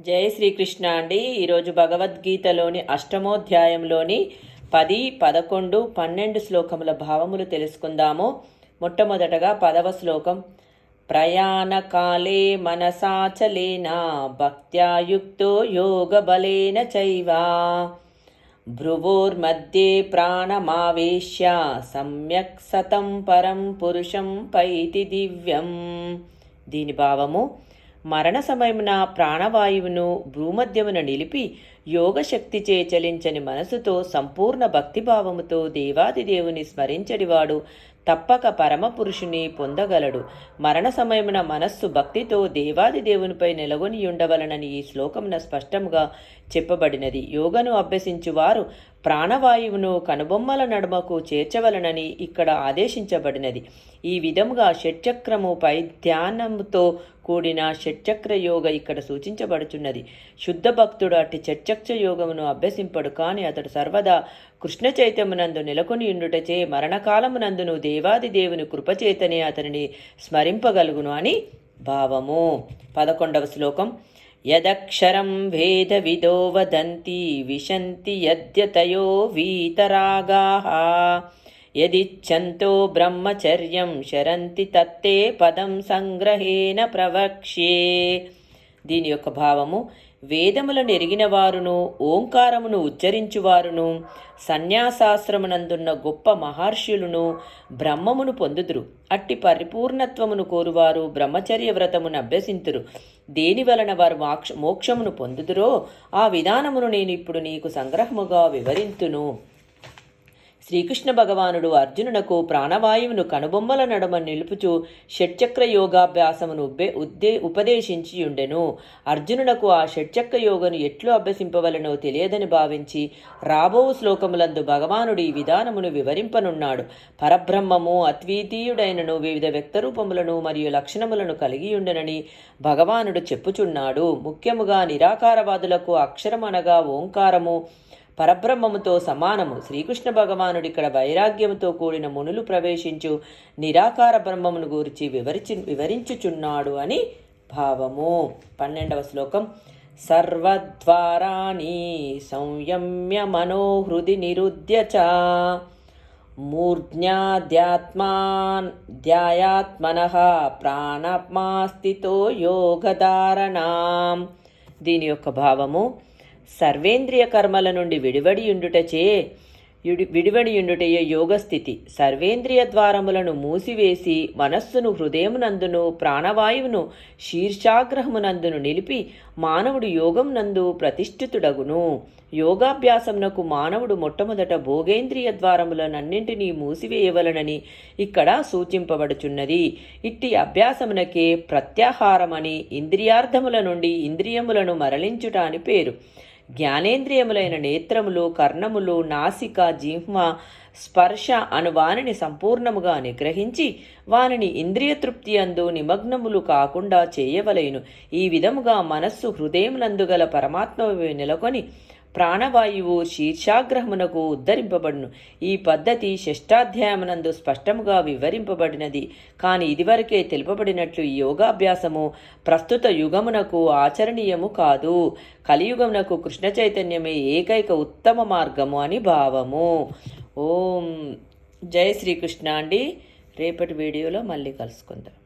జై శ్రీకృష్ణ అండి. ఈరోజు భగవద్గీతలోని అష్టమోధ్యాయంలోని పది పదకొండు పన్నెండు శ్లోకముల భావములు తెలుసుకుందాము. మొట్టమొదటగా పదవ శ్లోకం. ప్రయాణకాలే మనసాచలేనా భక్త్యాయుక్తో యోగబలేన చైవా. భ్రువోర్మధ్యే ప్రాణమావేశ్య సమ్యక్ సతం పరం పురుషం పైతి దివ్యం. దీని భావము మరణ సమయమున ప్రాణవాయువును భూమధ్యమున నిలిపి యోగశక్తిచే చలించని మనసుతో సంపూర్ణ భక్తిభావముతో దేవాదిదేవుని స్మరించడివాడు తప్పక పరమపురుషుని పొందగలడు. మరణ సమయమున మనస్సు భక్తితో దేవాది దేవునిపై నెలగొని ఉండవలనని ఈ శ్లోకమున స్పష్టంగా చెప్పబడినది. యోగను అభ్యసించువారు ప్రాణవాయువును కనుబొమ్మల నడుమకు చేర్చవలనని ఇక్కడ ఆదేశించబడినది. ఈ విధముగా షట్చక్రముపై ధ్యానంతో కూడిన షట్చక్ర యోగ ఇక్కడ సూచించబడుచున్నది. శుద్ధ భక్తుడు అట్టి షట్చక్ర యోగమును అభ్యసింపడు కాని అతడు సర్వదా కృష్ణ చైతమునందు నెలకొని ఉండుటచే మరణకాలమునందును దేవాది దేవుని కృపచేతనే అతనిని స్మరింపగలుగును అని భావము. పదకొండవ శ్లోకం. యదక్షరం వేద విదో వదంతి విశంతి యద్యతయో వీతరాగా. యదిచ్ఛంతో బ్రహ్మచర్యం శరంతి తత్తే పదం సంగ్రహేణ ప్రవక్ష్యే. దీని యొక్క భావము వేదములను ఎరిగిన వారును ఓంకారమును ఉచ్చరించువారును సన్యాసాశ్రమనందున్న గొప్ప మహర్షులను బ్రహ్మమును పొందుదురు. అట్టి పరిపూర్ణత్వమును కోరువారు బ్రహ్మచర్య వ్రతమును అభ్యసింతురు. దేని వలన వారు మోక్ష మోక్షమును పొందుదురో ఆ విధానమును నేను ఇప్పుడు నీకు సంగ్రహముగా వివరింతును. శ్రీకృష్ణ భగవానుడు అర్జునునకు ప్రాణవాయువును కనుబొమ్మల నడుమ నిలుపుచు షట్చక్ర యోగాభ్యాసమును ఉబ్బే ఉద్దే ఉపదేశించి ఉండెను అర్జునునకు ఆ షట్చక్ర యోగను ఎట్లు అభ్యసింపవలనో తెలియదని భావించి రాబో శ్లోకములందు భగవానుడు ఈ విధానమును వివరింపనున్నాడు. పరబ్రహ్మము అద్వితీయుడైనను వివిధ వ్యక్తరూపములను మరియు లక్షణములను కలిగి ఉండనని భగవానుడు చెప్పుచున్నాడు. ముఖ్యముగా నిరాకారవాదులకు అక్షరమనగా ఓంకారము పరబ్రహ్మముతో సమానము. శ్రీకృష్ణ భగవానుడు ఇక్కడ వైరాగ్యముతో కూడిన మునులు ప్రవేశించు నిరాకార బ్రహ్మమును గురించి వివరించి వివరించుచున్నాడు అని భావము. పన్నెండవ శ్లోకం. సర్వద్వారాణి సంయమ్య మనోహృది నిరుద్య చ మూర్ధ్యాధ్యాత్మాన్ ధ్యాయాత్మన ప్రాణమాస్థితో యోగధారణాం. దీని యొక్క భావము సర్వేంద్రియ కర్మల నుండి విడివడియుండుటచే యుడి విడివడియుండుటయే యోగస్థితి. సర్వేంద్రియ ద్వారములను మూసివేసి మనస్సును హృదయమునందును ప్రాణవాయువును శీర్షాగ్రహమునందును నిలిపి మానవుడు యోగం నందు ప్రతిష్ఠితుడగును. యోగాభ్యాసమునకు మానవుడు మొట్టమొదట భోగేంద్రియ ద్వారములనన్నింటినీ మూసివేయవలనని ఇక్కడ సూచింపబడుచున్నది. ఇట్టి అభ్యాసమునకే ప్రత్యాహారమని ఇంద్రియార్థముల నుండి ఇంద్రియములను మరలించుట అని పేరు. జ్ఞానేంద్రియములైన నేత్రములు కర్ణములు నాసిక జిహ్మ స్పర్శ అను వానిని సంపూర్ణముగా నిగ్రహించి వానిని ఇంద్రియ తృప్తి అందు నిమగ్నములు కాకుండా చేయవలెను. ఈ విధముగా మనస్సు హృదయములందు గల పరమాత్మ నెలకొని ప్రాణవాయువు శీర్షాగ్రహమునకు ఉద్ధరింపబడును. ఈ పద్ధతి షష్టాధ్యాయమునందు స్పష్టముగా వివరింపబడినది. కానీ ఇదివరకే తెలుపబడినట్లు ఈ యోగాభ్యాసము ప్రస్తుత యుగమునకు ఆచరణీయము కాదు. కలియుగమునకు కృష్ణ చైతన్యమే ఏకైక ఉత్తమ మార్గము అని భావము. ఓం. జై శ్రీకృష్ణ అండి. రేపటి వీడియోలో మళ్ళీ కలుసుకుందాం.